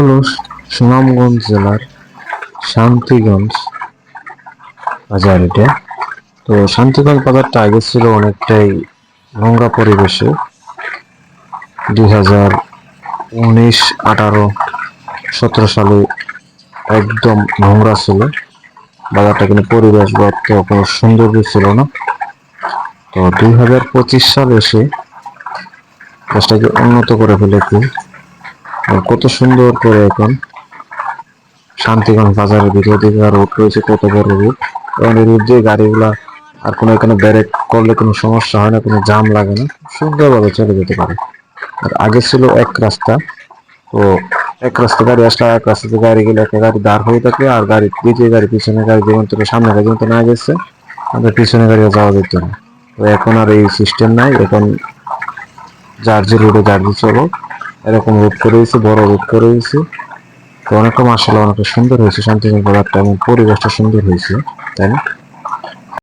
হলো সুনামগঞ্জ জেলার শান্তিগঞ্জ বাজার এটা। তো শান্তিগঞ্জ বাজারটা আগে ছিল অনেকটাই নোংরা পরিবেশে। দুই হাজার উনিশ, আঠারো, সতেরো সালে একদম নোংরা ছিল। বাজারটা কিন্তু পরিবেশগত কোনো সৌন্দর্য ছিল না। তো দুই হাজার পঁচিশ সালে এসে দেশটাকে উন্নত করে ফেলেছে। কত সুন্দর করে এখন শান্তিগঞ্জ বাজারের ভিতর দিকে রোড রয়েছে কত বড় রোড এবং এই রোড দিয়ে গাড়িগুলা আর কোনো এখানে ব্যারেক করলে কোনো সমস্যা হয় না, কোনো জাম লাগে না সুন্দরভাবে চলে যেতে পারে। আর আগে ছিল এক রাস্তা, তো এক রাস্তা গাড়ি আসলে এক রাস্তাতে গাড়ি গেলে একটা গাড়ি দাঁড় হয়ে থাকে আর গাড়ি, দ্বিতীয় গাড়ি পিছনে গাড়ি যেমন থেকে সামনে গাড়ি যেমন না গেছে, আমাদের পিছনে গাড়িও যাওয়া যেত না। তো এখন আর এই সিস্টেম নাই, এখন যার যে রোডে যার যে চলো এরকম রোদ করে দিয়েছি, বড় রোদ করে দিয়েছি। তো অনেকটা মার্শাল অনেকটা সুন্দর হয়েছে, শান্তিনিকেতন একটা পরিবেশটা সুন্দর হয়েছে, তাই না?